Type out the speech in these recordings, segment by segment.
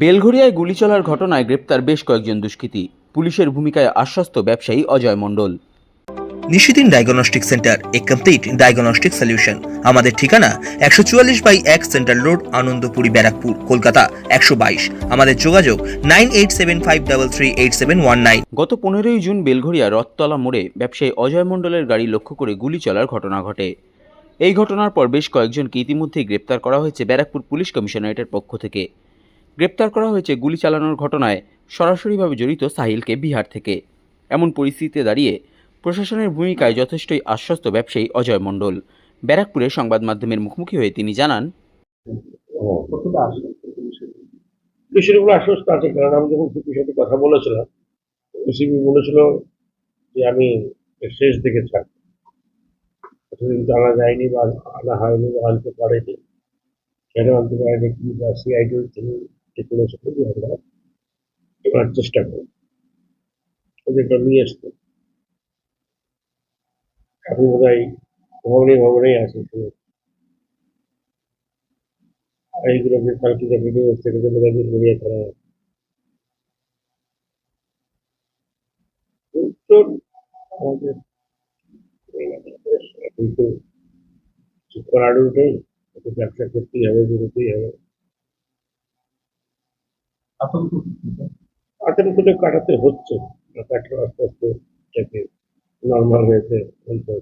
বেলঘরিয়ায় গুলি চলার ঘটনায় গ্রেপ্তার বেশ কয়েকজন দুষ্কৃতী। পুলিশের ভূমিকায় আশ্বস্ত ব্যবসায়ী অজয় মণ্ডল। নিশিদিন ডায়াগনস্টিক সেন্টার এ কমপ্লিট ডায়াগনস্টিক সলিউশন। আমাদের ঠিকানা একশো চুয়াল্লিশ বাই এক সেন্ট্রাল রোড আনন্দপুরি ব্যারাকপুর কলকাতা একশো বাইশ। আমাদের যোগাযোগ nine eight seven five double three eight seven one nine. গত পনেরোই জুন বেলঘরিয়া রথতলা মোড়ে ব্যবসায়ী অজয় মণ্ডলের গাড়ি লক্ষ্য করে গুলি চলার ঘটনা ঘটে। এই ঘটনার পর বেশ কয়েকজনকে ইতিমধ্যেই গ্রেপ্তার করা হয়েছে ব্যারাকপুর পুলিশ কমিশনারেটের পক্ষ থেকে। গ্রেপ্তার করা হয়েছে গুলি চালানোর ঘটনায় সরাসরিভাবে জড়িত সাহিলকে বিহার থেকে। এমন পরিস্থিতিতে দাঁড়িয়ে প্রশাসনের ভূমিকায় যথেষ্টই আশ্বস্ত ব্যবসায়ী অজয় মণ্ডল। ব্যারাকপুরে সংবাদ মাধ্যমের মুখোমুখি হয়ে তিনি জানান পুলিশের উপর আশ্বস্ত আছে, কারণ আমি যখন সিপির সাথে কথা বলেছিলাম সিপি বলেছিল যে আমি শেষ দিকে তো আনা যায়নি বা আনা হয়নি বা আনতে পারেনি। কেন আনতে পারেনি? কি বা technological diagram to adjust account. These are near to. काफ़ी होगा ही घूमने घूमने यहाँ से तो आई ग्रुप में कल की जब वीडियो उससे कुछ मेरा भी वीडियो करा है। तो मुझे बिल्कुल चिपकना আতঙ্ক তো কাটাতে হচ্ছে। আস্তে আস্তে এটাকে নর্মাল হয়েছে বলতে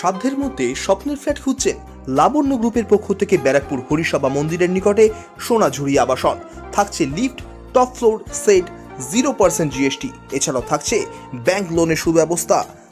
সাধ্যের মধ্যে স্বপ্নের ফ্ল্যাট খুঁজছেন লাবণ্য গ্রুপের পক্ষ থেকে ব্যারাকপুর হরিসভা মন্দিরের নিকটে সোনাঝুরি আবাসন। থাকছে lift top floor set zero percent GST এছাড়াও থাকছে ব্যাংক লোনের সুব্যবস্থা।